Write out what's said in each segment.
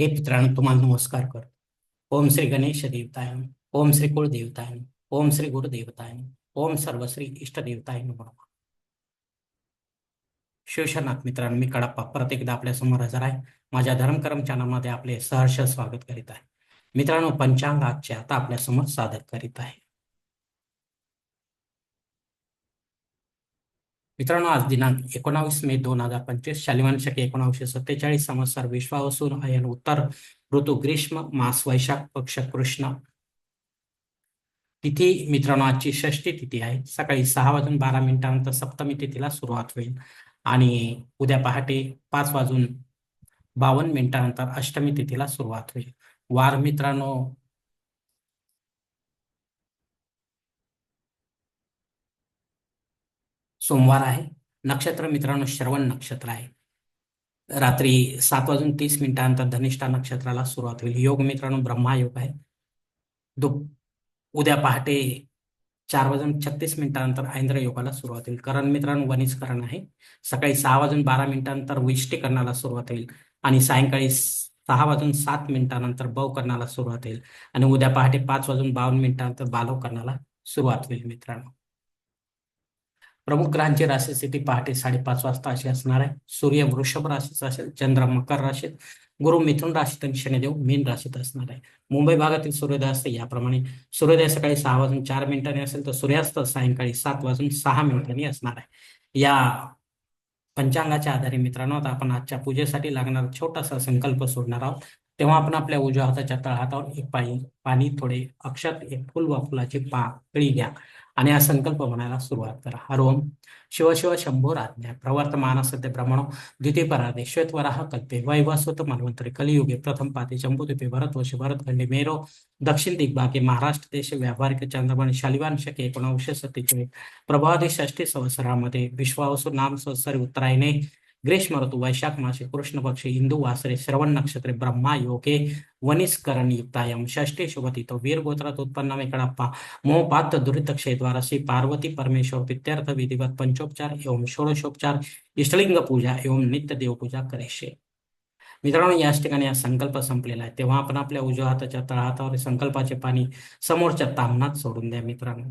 हे मित्रांनो तुम्हाला नमस्कार कर ओम श्री गणेश देवताय ओम श्री कुळ देवताय ओम श्री गुरु देवताय ओम सर्वश्री इष्ट देवताय शिवशनाथ मित्रांनो मी कडप्पा परत एकदा आपल्यासमोर हजर आहे. माझ्या धर्मकरम चॅनलमध्ये आपले सहर्ष स्वागत करीत आहे. मित्रांनो पंचांग आजचे आता आपल्यासमोर सादर करीत आहे. मित्रांनो आज दिनांक एकोणावीस मे दोन हजार पंचवीस शालिवान शके एकोणावीसशे सत्तेचाळीस संवत्सर विश्वावसून अयन उत्तर ऋतू ग्रीष्म मास वैशाख पक्ष कृष्ण. तिथी मित्रांनो आजची षष्टी तिथी आहे. सकाळी सहा वाजून बारा मिनिटानंतर सप्तमी तिथीला सुरुवात होईल. आणि उद्या पहाटे पाच वाजून बावन्न मिनिटानंतर अष्टमी तिथीला सुरुवात होईल. वार मित्रांनो सोमवार आहे. नक्षत्र मित्रांनो श्रवण नक्षत्र आहे. रात्री सात वाजून तीस मिनिटानंतर धनिष्ठा नक्षत्राला सुरुवात होईल. योग मित्रांनो ब्रह्मा योग आहे. दु उद्या पहाटे चार वाजून छत्तीस मिनिटानंतर ऐंद्र योगाला सुरुवात होईल. करण मित्रांनो वनिजकरण आहे. सकाळी सहा वाजून बारा मिनिटानंतर विष्टीकरणाला सुरुवात होईल आणि सायंकाळी सहा वाजून सात मिनिटानंतर बव करण्याला सुरुवात होईल. आणि उद्या पहाटे पाच वाजून बावन्न मिनिटानंतर बालव करण्याला सुरुवात होईल मित्रांनो. प्रमुख ग्रहांची राशी स्थिती पहाटे साडेपाच वाजता अशी असणार आहे. सूर्य वृषभ राशीचा असेल चंद्र मकर राशीत गुरु मिथुन राशीत आणि शनिदेव मीन राशीत असणार आहे. मुंबई भागातील सूर्योदय असते याप्रमाणे सूर्योदय सकाळी सहा वाजून चार मिनिटांनी असेल तर सूर्यास्त सायंकाळी सात वाजून सहा मिनिटांनी असणार आहे. या पंचांगाच्या आधारे मित्रांनो आता आपण आजच्या पूजेसाठी लागणारा छोटासा संकल्प सोडणार आहोत. तेव्हा आपण आपल्या उजव्या हाताच्या तळहातावर एक पाणी पाणी थोडे अक्षत एक फुल व फुलाची पाकळी घ्या. आणि हा संकल्प म्हणायला सुरुवात करा. हरोम शिव शिव शंभो राज्ञा. प्रवर्तमान सत्य ब्रह्मणो. द्वितीय पराधे. श्वेतवराह कल्पे. वैवस्वत मन्वंतरे कलियुगे. प्रथम पाते. जम्बूद्वीपे भरत भरतखंडे मेरो. दक्षिण दिग्भागे. महाराष्ट्र देश. व्यावहारिक चंद्रमण. शालिवान शके. एकोणविसशे सत्तेचाळीस. प्रभादी षष्टी संवत्सरामध्ये विश्वावसु नाम संवत्सरी उत्तरायणे ग्रीष्म ऋतू वैशाख मासे कृष्णपक्षी हिंदू वासरे श्रवण नक्षत्रे ब्रह्मा योगे वनिस्करण युक्तायम षष्टी शुभतितो वीर गोत्रात उत्पन्न कड़प्पा मोहपात दुरित द्वारा श्री पार्वती परमेश्वर पित्यर्थ विधिवत पंचोपचार एवं षोडशोपचार इष्टलिंग पूजा एवं नित्य देवपूजा करेशे। मित्रांनो याच ठिकाणी हा संकल्प संपलेला आहे. तेव्हा आपण आपल्या उजव्या हाताच्या तळहातावर संकल्पाचे पाणी समोरच्या तामनात सोडून द्या मित्रांनो.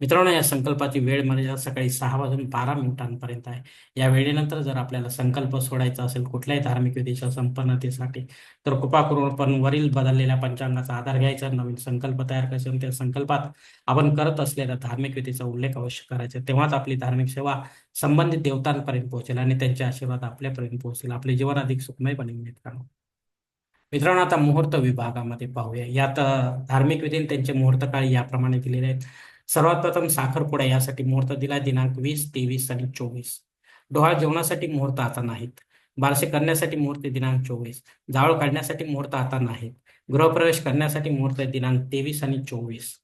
मित्रांनो या संकल्पाची वेळ म्हणजे मर्यादा सकाळी सहा वाजून बारा मिनिटांपर्यंत आहे. या वेळेनंतर जर आपल्याला संकल्प सोडायचा असेल कुठल्याही धार्मिक विधीच्या संपन्नतेसाठी तर कृपा करून आपण वरील बदललेल्या पंचांगाचा आधार घ्यायचा. नवीन संकल्प तयार करायचा त्या संकल्पात आपण करत असलेल्या धार्मिक विधीचा उल्लेख अवश्य करायचा. तेव्हाच आपली धार्मिक सेवा संबंधित देवतांपर्यंत पोहोचेल आणि त्यांचे आशीर्वाद आपल्यापर्यंत पोहोचेल. आपले जीवन अधिक सुखमय बनेल मित्रांनो. मित्रांनो आता मुहूर्त विभागामध्ये पाहूया. यात धार्मिक विधी त्यांचे मुहूर्त काळ याप्रमाणे दिलेले आहेत. सर्वात प्रथम साखरपुडा यासाठी मुहूर्त दिला. दिनांक वीस तेवीस आणि चोवीस. डोहाळ जेवणासाठी मुहूर्त आता नाहीत. बारसे करण्यासाठी मुहूर्त दिनांक चोवीस. जावळ काढण्यासाठी मुहूर्त आता नाहीत. गृहप्रवेश करण्यासाठी मुहूर्त दिनांक तेवीस आणि चोवीस.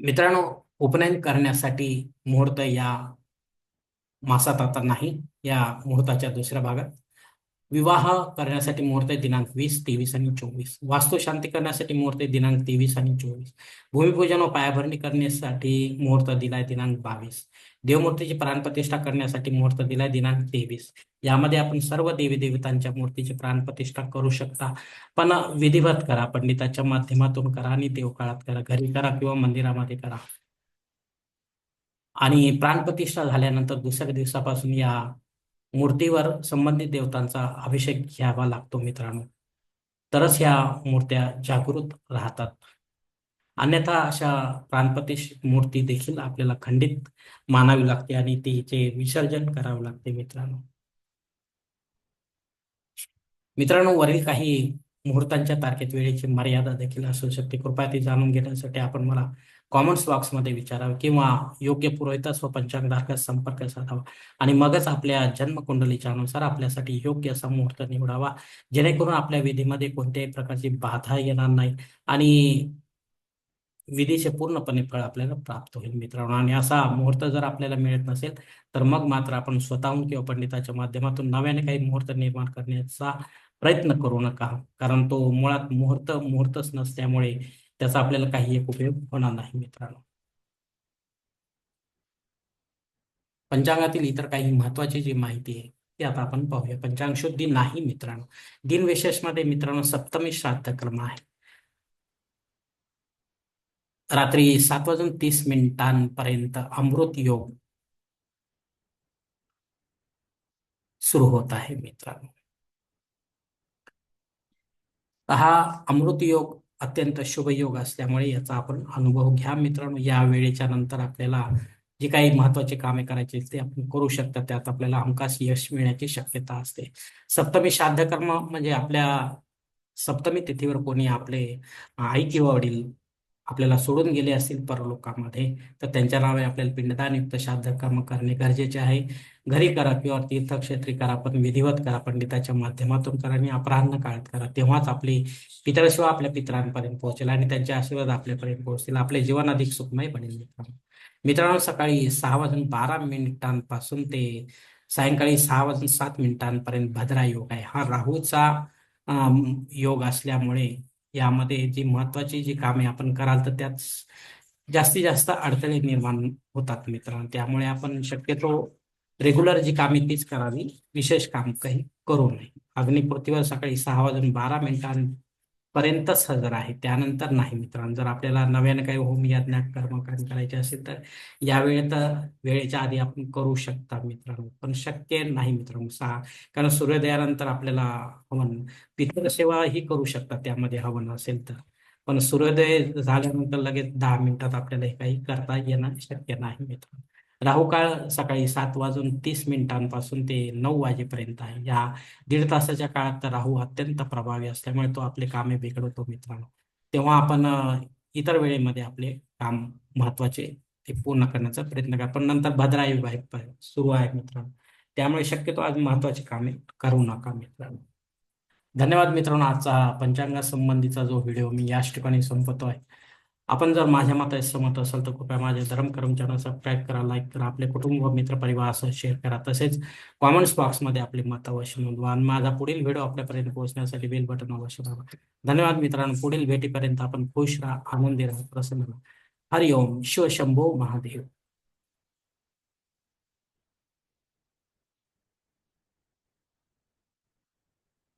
मित्रांनो उपनयन करण्यासाठी मुहूर्त या मासात आता नाही. या मुहूर्ताच्या दुसऱ्या भागात विवाह करण्यासाठी मुहूर्त दिनांक वीस तेवीस आणि चोवीस. वास्तुशांती करण्यासाठी मुहूर्त दिनांक तेवीस आणि चोवीस. भूमिपूजन व पायाभरणी करण्यासाठी मुहूर्त दिलाय दिनांक बावीस. देवमूर्तीची प्राणप्रतिष्ठा करण्यासाठी मुहूर्त दिलाय दिनांक तेवीस. यामध्ये आपण सर्व देवी देवतांच्या मूर्तीची प्राणप्रतिष्ठा करू शकता. पण विधिवत करा पंडिताच्या माध्यमातून करा आणि देवकाळात करा. घरी करा किंवा मंदिरामध्ये करा. आणि प्राणप्रतिष्ठा झाल्यानंतर दुसऱ्या दिवसापासून या मूर्तीवर संबंधित देवतांचा अभिषेक घ्यावा लागतो मित्रांनो. तरच ह्या मूर्त्या जागृत राहतात. अन्यथा अशा प्राणप्रतिश मूर्ती देखील आपल्याला खंडित मानावी लागते आणि तिचे विसर्जन करावे लागते मित्रांनो. मित्रांनो वरील काही मुहूर्तांच्या तारखेत वेळेची मर्यादा देखील असू शकते. कृपया ती जाणून घेण्यासाठी आपण मला कॉमेंट्स बॉक्समध्ये विचारावं किंवा योग्य पुरोहितास व पंचांगधारकास संपर्क साधावा. आणि मगच आपल्या जन्मकुंडलीच्या अनुसार आपल्यासाठी योग्य असा मुहूर्त निवडावा. जेणेकरून आपल्या विधीमध्ये कोणत्याही प्रकारची बाधा येणार नाही आणि विधीचे पूर्णपणे फळ आपल्याला प्राप्त होईल मित्रांनो. आणि असा मुहूर्त जर आपल्याला मिळत नसेल तर मग मात्र आपण स्वतःहून किंवा पंडिताच्या माध्यमातून नव्याने काही मुहूर्त निर्माण करण्याचा प्रयत्न करू नका. कारण तो मुळात मुहूर्त मुहूर्तच नसल्यामुळे त्याचा आपल्याला काही एक उपयोग होणार नाही मित्रांनो. पंचांगातील इतर काही महत्वाची जी माहिती आहे ते आता आपण पाहूया. पंचांग शुद्धी नाही मित्रांनो. दिनविशेषमध्ये मित्रांनो सप्तमी श्राद्ध कर्म आहे. रात्री सात वाजून तीस मिनिटांपर्यंत अमृत योग सुरू होत आहे मित्रांनो. हा अमृत योग अत्यंत शुभ योग असल्यामुळे याचा आपण अनुभव घ्या. मित्रांनो या वेळेच्या नंतर आपल्याला जे काही महत्त्वाचे कामे करायचे ते आपण करू शकता. त्यात आपल्याला हमखास यश मिळण्याची शक्यता असते. सप्तमी श्राद्ध कर्म म्हणजे आपल्या सप्तमी तिथीवर कोणी आपले आई किंवा वडील आपल्याला सोडून गेले असतील परलोकामध्ये तर त्यांच्या नावे आपल्याला पिंडदान युक्त श्राद्ध कर्म करणे गरजेचे आहे. घरी करा किंवा तीर्थक्षेत्री करा पण विधिवत करा पंडिताच्या माध्यमातून करा आणि अपराह्न काळात करा. तेव्हाच आपली पितरशिवाय आपल्या पितरांपर्यंत पोहोचेल आणि त्यांचे आशीर्वाद आपल्यापर्यंत पोहोचतील. आपले जीवन अधिक सुखमय बनेल मित्रांनो. मित्रांनो सकाळी सहा वाजून बारा मिनिटांपासून ते सायंकाळी सहा वाजून सात मिनिटांपर्यंत भद्रा योग आहे. हा राहूचा योग असल्यामुळे यामध्ये जी महत्वाची जी कामे आपण कराल तर त्यात जास्तीत जास्त अडथळे निर्माण होतात मित्रांनो. त्यामुळे आपण शक्यतो रेग्युलर जी कामे तीच करावी. विशेष काम काही करू नये. अग्निपृथ्वीवर सकाळी सहा वाजून बारा पर्यंतच हजर आहे. त्यानंतर नाही मित्रांनो. जर आपल्याला नव्याने काही होम यज्ञ कर्मकांड करायचे असेल तर या वेळेत वेळेच्या आधी आपण करू शकता मित्रांनो. पण शक्य नाही मित्रांनो. सहा कारण सूर्योदयानंतर आपल्याला हवन पितृसेवा ही करू शकता त्यामध्ये हवन असेल तर. पण सूर्योदय झाल्यानंतर लगेच दहा मिनिटात आपल्याला हे काही करता येणं शक्य नाही मित्रांनो. राहू काळ सकाळी सात वाजून तीस मिनिटांपासून ते नऊ वाजेपर्यंत आहे. या दीड तासाच्या काळात तर राहू अत्यंत प्रभावी असल्यामुळे तो आपले कामे बिघडवतो मित्रांनो. तेव्हा आपण इतर वेळेमध्ये आपले काम महत्त्वाचे ते पूर्ण करण्याचा प्रयत्न करा. पण नंतर भद्रायुग आहे सुरू आहे मित्रांनो. त्यामुळे शक्यतो आज महत्वाची कामे करू नका मित्रांनो. धन्यवाद मित्रांनो. आजचा पंचांगा संबंधीचा जो व्हिडिओ मी याच ठिकाणी संपतो आहे आपण जर माझ्या मतात सहमत असाल तर कृपया माझ्या धर्म चॅनल सबस्क्राईब करा लाईक करा आपले कुटुंब मित्र परिवार असं शेअर करा. तसेच कॉमेंट्स बॉक्समध्ये आपले मत अवश्य नोंदवा आणि माझा पुढील व्हिडिओ आपल्यापर्यंत पोहोचण्यासाठी बेल बटन अवश्य दाबा. धन्यवाद मित्रांनो. पुढील भेटीपर्यंत आपण खुश राहा आनंदी राहा प्रसन्न राहा. हरिओम. शिवशंभो महादेव.